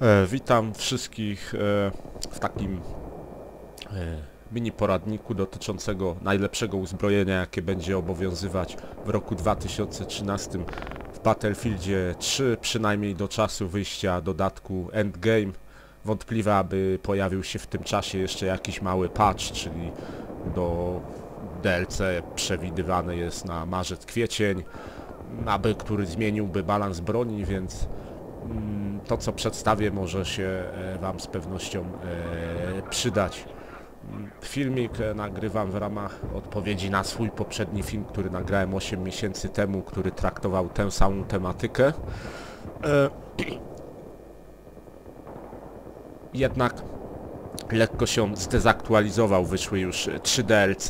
E, witam wszystkich e, w takim e, mini poradniku dotyczącego najlepszego uzbrojenia, jakie będzie obowiązywać w roku 2013 w Battlefieldzie 3, przynajmniej do czasu wyjścia dodatku Endgame. Wątpliwe, aby pojawił się w tym czasie jeszcze jakiś mały patch, czyli do DLC przewidywany jest na marzec-kwiecień, aby który zmieniłby balans broni, więc to co przedstawię może się e, Wam z pewnością e, przydać. Mm, Filmik e, nagrywam w ramach odpowiedzi na swój poprzedni film, który nagrałem 8 miesięcy temu, który traktował tę samą tematykę. Jednak lekko się zdezaktualizował, wyszły już 3 DLC,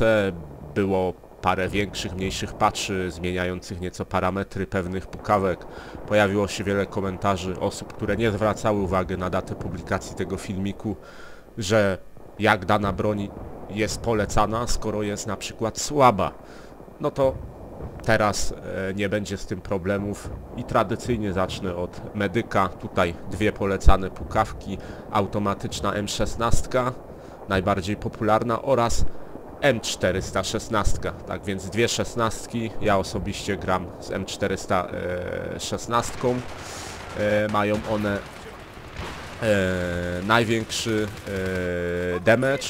było parę większych, mniejszych patchy zmieniających nieco parametry pewnych pukawek. Pojawiło się wiele komentarzy osób, które nie zwracały uwagi na datę publikacji tego filmiku, że jak dana broń jest polecana, skoro jest na przykład słaba. No to teraz e, nie będzie z tym problemów i tradycyjnie zacznę od medyka. Tutaj dwie polecane pukawki, automatyczna M16, najbardziej popularna oraz M416, tak więc dwie szesnastki, ja osobiście gram z M416, e, mają one e, największy e, damage,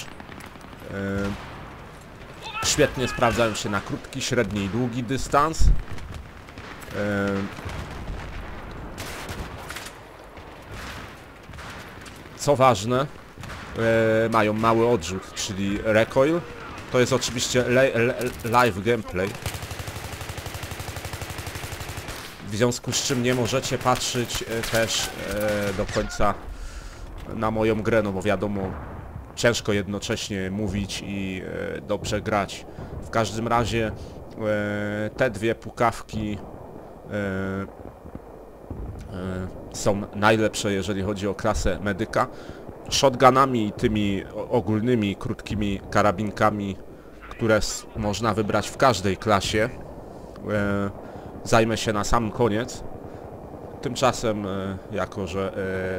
świetnie sprawdzają się na krótki, średni i długi dystans, co ważne, mają mały odrzut, czyli recoil, to jest oczywiście live gameplay. W związku z czym nie możecie patrzeć e, też e, do końca na moją grę, no bo wiadomo, ciężko jednocześnie mówić i e, dobrze grać. W każdym razie e, te dwie pukawki są najlepsze, jeżeli chodzi o klasę medyka shotgunami i tymi ogólnymi, krótkimi karabinkami, które można wybrać w każdej klasie, e, zajmę się na sam koniec. Tymczasem, e, jako że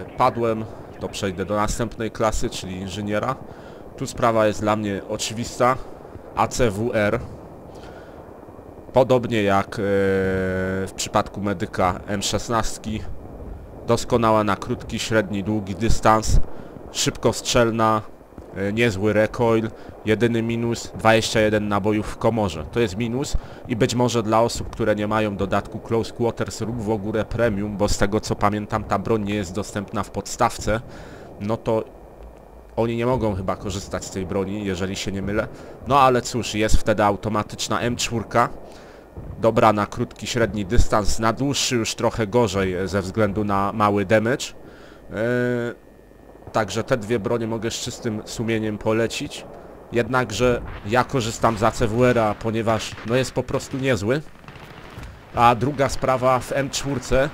e, padłem, to przejdę do następnej klasy, czyli inżyniera. Tu sprawa jest dla mnie oczywista. ACWR. Podobnie jak w przypadku medyka M16. Doskonała na krótki, średni, długi dystans szybkostrzelna, e, niezły recoil, jedyny minus 21 nabojów w komorze. To jest minus i być może dla osób, które nie mają dodatku Close Quarters lub w ogóle Premium, bo z tego co pamiętam ta broń nie jest dostępna w podstawce, no to oni nie mogą chyba korzystać z tej broni, jeżeli się nie mylę. No ale cóż, jest wtedy automatyczna M4, dobra na krótki, średni dystans, na dłuższy już trochę gorzej e, ze względu na mały damage. Eee, Także te dwie bronie mogę z czystym sumieniem polecić. Jednakże ja korzystam z ACWR-a, ponieważ no jest po prostu niezły. A druga sprawa w M4. E,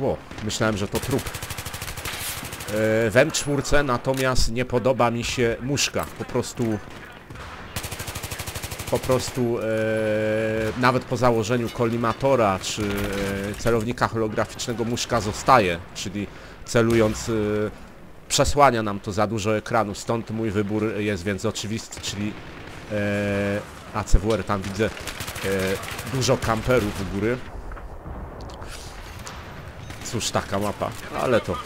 ło, myślałem, że to trup. E, w M4 natomiast nie podoba mi się muszka. Po prostu po prostu e, nawet po założeniu kolimatora czy e, celownika holograficznego muszka zostaje, czyli celując e, przesłania nam to za dużo ekranu, stąd mój wybór jest więc oczywisty, czyli e, ACWR, tam widzę e, dużo kamperów u góry. Cóż, taka mapa, ale to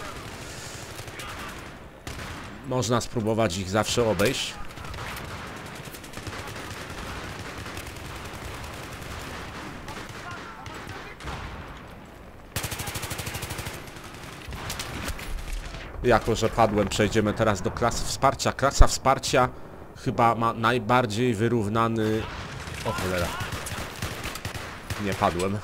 można spróbować ich zawsze obejść. Jako, że padłem, przejdziemy teraz do klasy wsparcia. Klasa wsparcia chyba ma najbardziej wyrównany... O cholera. Nie padłem.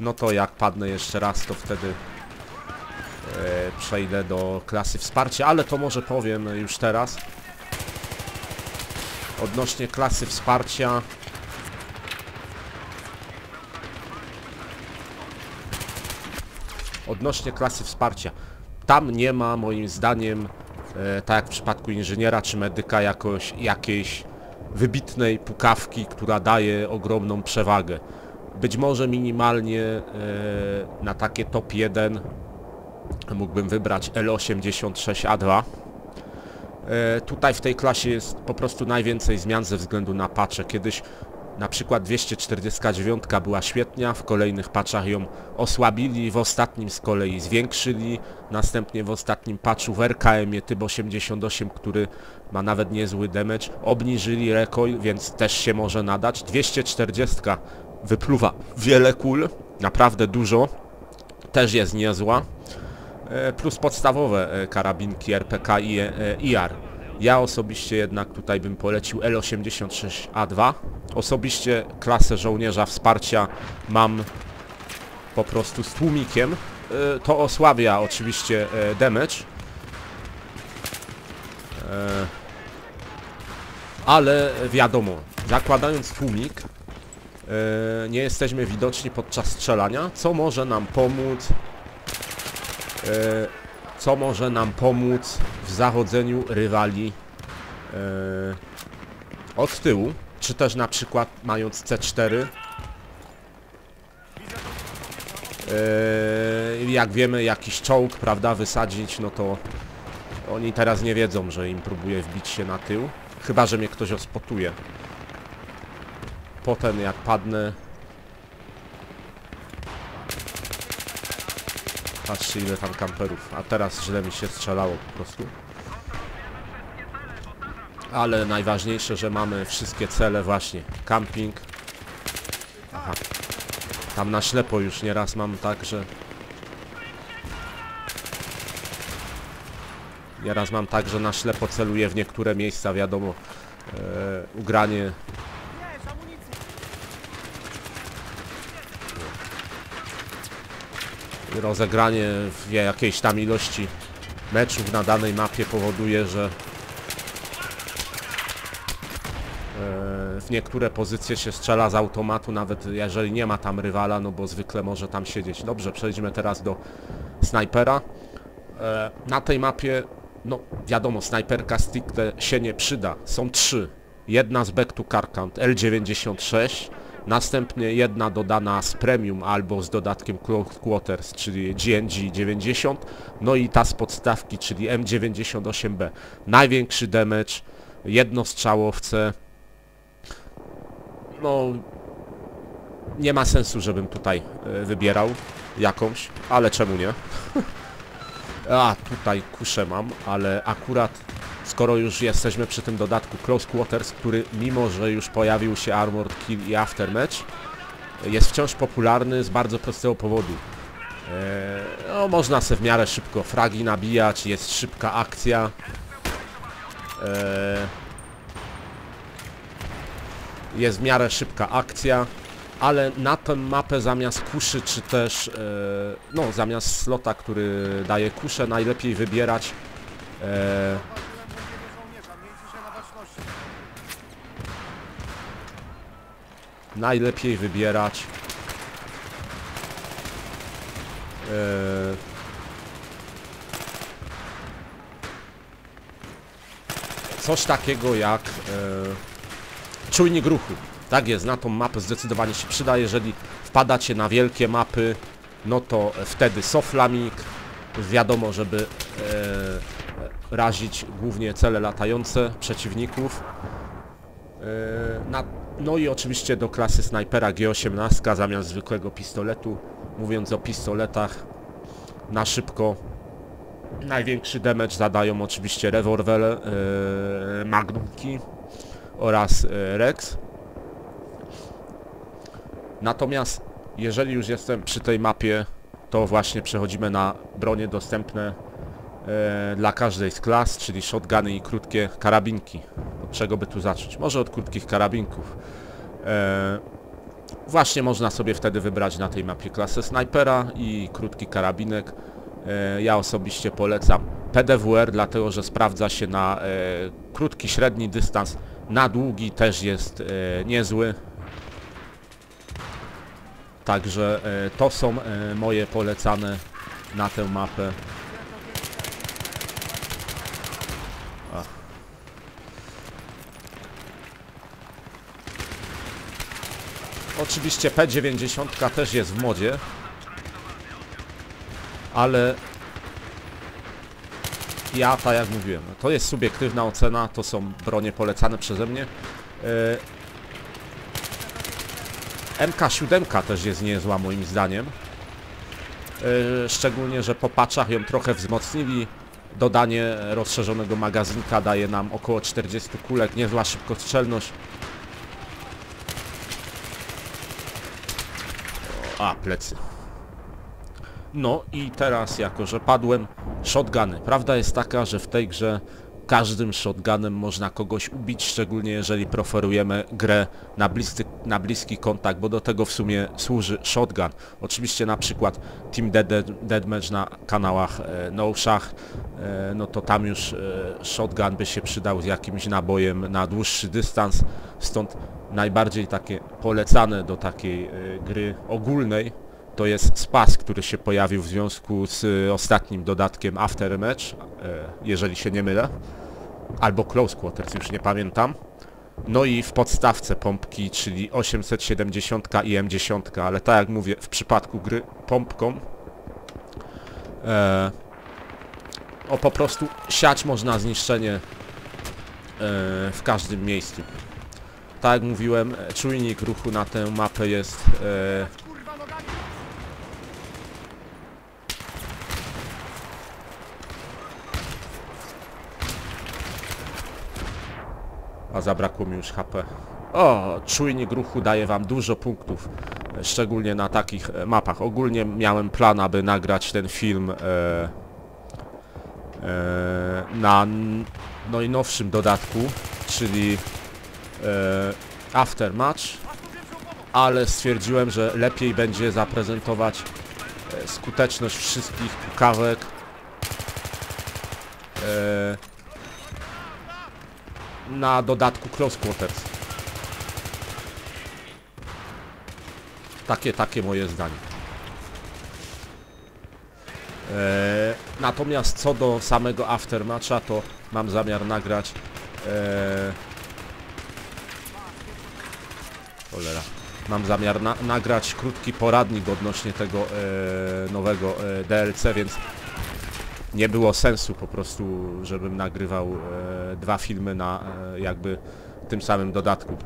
No to jak padnę jeszcze raz, to wtedy e, przejdę do klasy wsparcia, ale to może powiem już teraz. Odnośnie klasy wsparcia... Odnośnie klasy wsparcia. Tam nie ma moim zdaniem, e, tak jak w przypadku inżyniera czy medyka, jakoś, jakiejś wybitnej pukawki, która daje ogromną przewagę. Być może minimalnie e, na takie top 1 mógłbym wybrać L86A2. E, tutaj w tej klasie jest po prostu najwięcej zmian ze względu na patche. Kiedyś na przykład 249 była świetnia, w kolejnych patchach ją osłabili, w ostatnim z kolei zwiększyli, następnie w ostatnim patchu w RKM typ 88, który ma nawet niezły damage, obniżyli recoil, więc też się może nadać. 240 wypluwa wiele kul, naprawdę dużo, też jest niezła. E, plus podstawowe e, karabinki RPK i e, IR. Ja osobiście jednak tutaj bym polecił L86A2. Osobiście klasę żołnierza wsparcia mam po prostu z tłumikiem. To osłabia oczywiście damage. Ale wiadomo, zakładając tłumik nie jesteśmy widoczni podczas strzelania, co może nam pomóc E, co może nam pomóc w zachodzeniu rywali e, od tyłu, czy też na przykład mając C4 e, jak wiemy jakiś czołg, prawda, wysadzić, no to oni teraz nie wiedzą, że im próbuje wbić się na tył, chyba, że mnie ktoś ospotuje. Potem jak padnę, Patrzcie ile tam kamperów. A teraz źle mi się strzelało po prostu. Ale najważniejsze, że mamy wszystkie cele właśnie. Camping. Aha. Tam na ślepo już nieraz mam tak, że... Nieraz mam tak, że na ślepo celuję w niektóre miejsca, wiadomo. E, ugranie rozegranie w jakiejś tam ilości meczów na danej mapie powoduje, że e, w niektóre pozycje się strzela z automatu, nawet jeżeli nie ma tam rywala, no bo zwykle może tam siedzieć. Dobrze, przejdźmy teraz do snajpera. E, na tej mapie, no wiadomo, snajperka stick się nie przyda. Są trzy. Jedna z back to Carcant L96, Następnie jedna dodana z premium albo z dodatkiem Quarters, czyli GNG 90. No i ta z podstawki, czyli M98B. Największy damage, jednostrzałowce. No, nie ma sensu, żebym tutaj e, wybierał jakąś, ale czemu nie? A, tutaj kuszę mam, ale akurat skoro już jesteśmy przy tym dodatku Close Quarters, który mimo, że już pojawił się Armored Kill i Aftermatch, jest wciąż popularny z bardzo prostego powodu. Eee, no, można se w miarę szybko fragi nabijać, jest szybka akcja. Eee, jest w miarę szybka akcja, ale na tę mapę zamiast kuszy, czy też, e, no zamiast slota, który daje kuszę, najlepiej wybierać najlepiej wybierać e, coś takiego jak e, czujnik ruchu. Tak jest, na tą mapę zdecydowanie się przyda, jeżeli wpadacie na wielkie mapy, no to wtedy soflamik, wiadomo, żeby e, razić głównie cele latające przeciwników. Na no i oczywiście do klasy snajpera G18 zamiast zwykłego pistoletu. Mówiąc o pistoletach, na szybko największy damage zadają oczywiście rewolwer yy, Magnumki oraz yy, Rex. Natomiast jeżeli już jestem przy tej mapie, to właśnie przechodzimy na bronie dostępne yy, dla każdej z klas, czyli shotguny i krótkie karabinki. Czego by tu zacząć? Może od krótkich karabinków. E, właśnie można sobie wtedy wybrać na tej mapie klasę snajpera i krótki karabinek. E, ja osobiście polecam PDWR, dlatego że sprawdza się na e, krótki, średni dystans. Na długi też jest niezły. Także to są moje polecane na tę mapę Oczywiście P90 też jest w modzie, ale ja, tak jak mówiłem, to jest subiektywna ocena, to są bronie polecane przeze mnie. E, MK7 też jest niezła moim zdaniem. E, szczególnie, że po paczach ją trochę wzmocnili. Dodanie rozszerzonego magazynka daje nam około 40 kulek, niezła szybkostrzelność. A, plecy. No i teraz, jako że padłem, shotguny. Prawda jest taka, że w tej grze każdym shotgunem można kogoś ubić, szczególnie jeżeli preferujemy grę na, na bliski kontakt, bo do tego w sumie służy shotgun. Oczywiście na przykład Team Dead, Dead, Deathmatch na kanałach e, No Szach, e, no to tam już e, shotgun by się przydał z jakimś nabojem na dłuższy dystans, stąd najbardziej takie polecane do takiej e, gry ogólnej to jest spas, który się pojawił w związku z y, ostatnim dodatkiem Aftermatch, e, jeżeli się nie mylę, albo Close Quarters, już nie pamiętam. No i w podstawce pompki, czyli 870 i M10, ale tak jak mówię, w przypadku gry pompką e, o po prostu siać można zniszczenie e, w każdym miejscu. Tak jak mówiłem, e, czujnik ruchu na tę mapę jest e, A zabrakło mi już HP. O, czujnik ruchu daje wam dużo punktów. Szczególnie na takich e, mapach. Ogólnie miałem plan, aby nagrać ten film e, e, na najnowszym dodatku, czyli e, Aftermatch, ale stwierdziłem, że lepiej będzie zaprezentować e, skuteczność wszystkich pukawek e, na dodatku Close Quarters. Takie, takie moje zdanie. Eee, natomiast co do samego aftermatcha, to mam zamiar nagrać eee, cholera. Mam zamiar na, nagrać krótki poradnik odnośnie tego eee, nowego eee, DLC, więc nie było sensu po prostu, żebym nagrywał e, dwa filmy na e, jakby tym samym dodatku.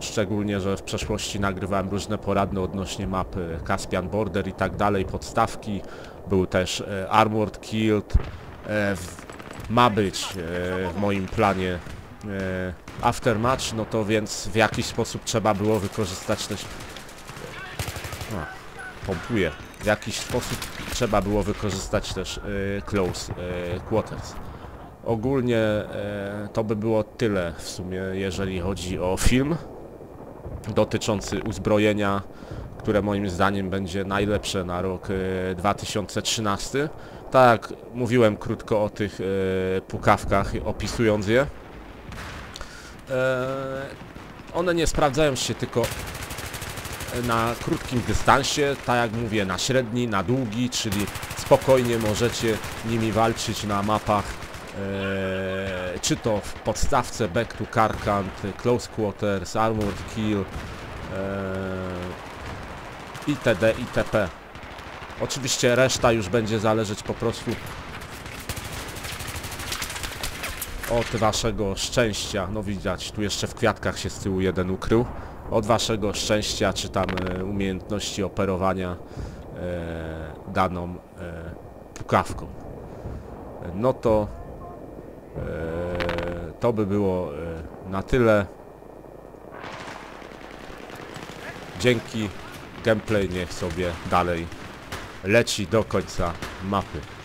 Szczególnie, że w przeszłości nagrywałem różne poradne odnośnie mapy Caspian Border i tak dalej, podstawki. Był też e, Armored Killed. E, ma być e, w moim planie e, Aftermatch, no to więc w jakiś sposób trzeba było wykorzystać też... O, pompuję. W jakiś sposób trzeba było wykorzystać też e, Close e, Quarters. Ogólnie e, to by było tyle w sumie, jeżeli chodzi o film dotyczący uzbrojenia, które moim zdaniem będzie najlepsze na rok e, 2013. Tak jak mówiłem krótko o tych pukawkach, opisując je. E, one nie sprawdzają się tylko na krótkim dystansie, tak jak mówię, na średni, na długi, czyli spokojnie możecie nimi walczyć na mapach e, czy to w podstawce Back to Karkant, Close Quarters, Armored Kill e, itd. itp. Oczywiście reszta już będzie zależeć po prostu od waszego szczęścia. No widać, tu jeszcze w kwiatkach się z tyłu jeden ukrył. Od waszego szczęścia, czy tam e, umiejętności operowania e, daną e, pukawką. No to to by było na tyle. Dzięki. Gameplay niech sobie dalej leci do końca mapy.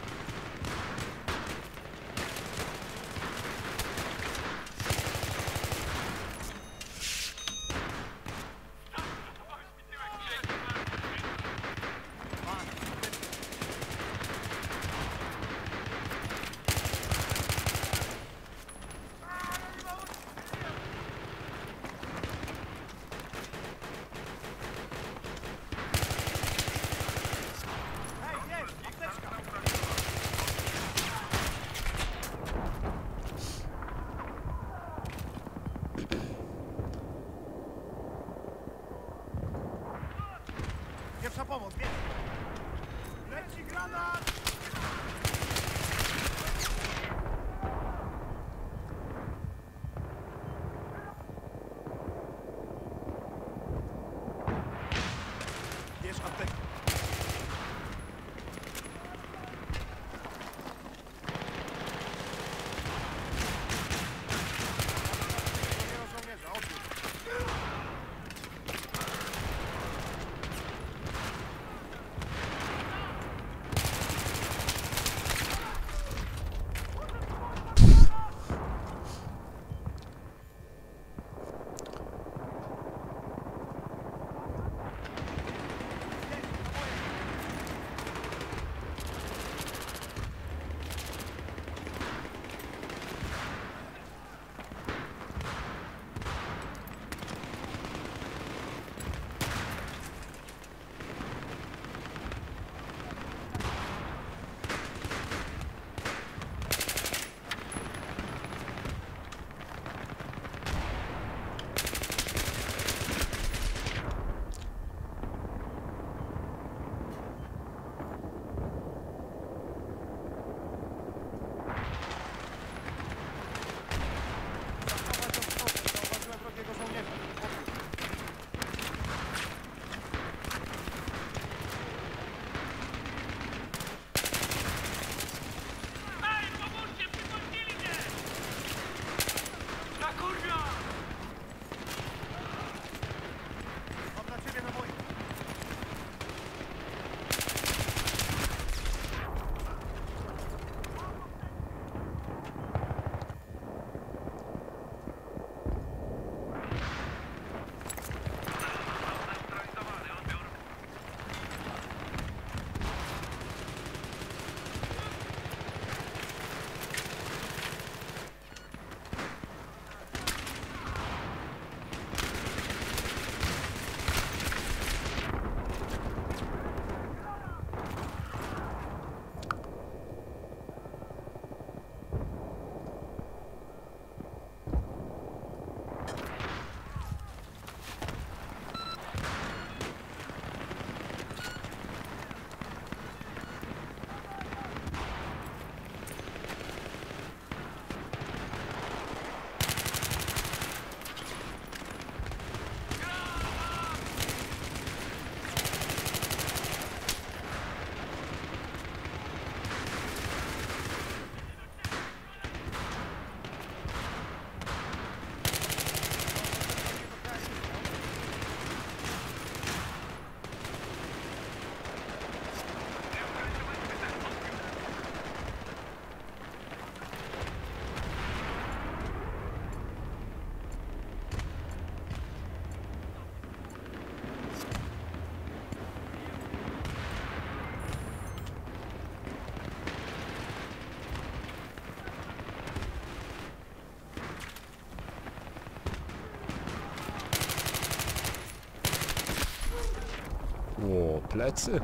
Plätze.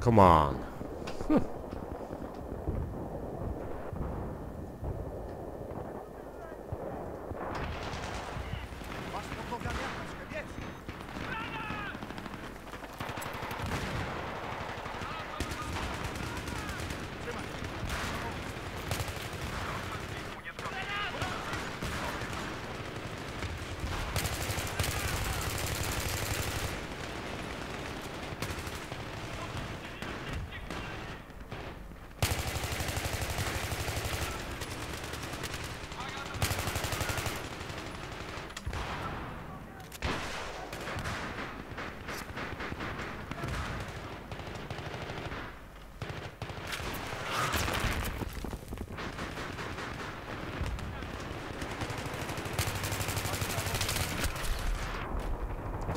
Come on.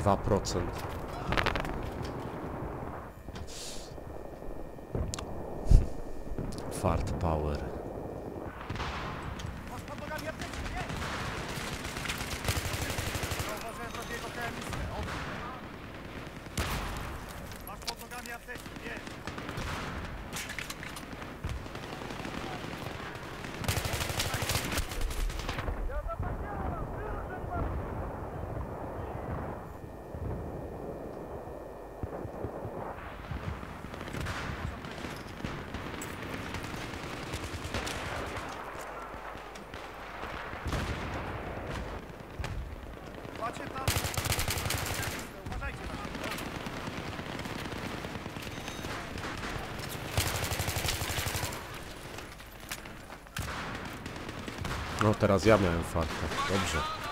2%. Fart power. No, teraz ja miałem farta. Dobrze.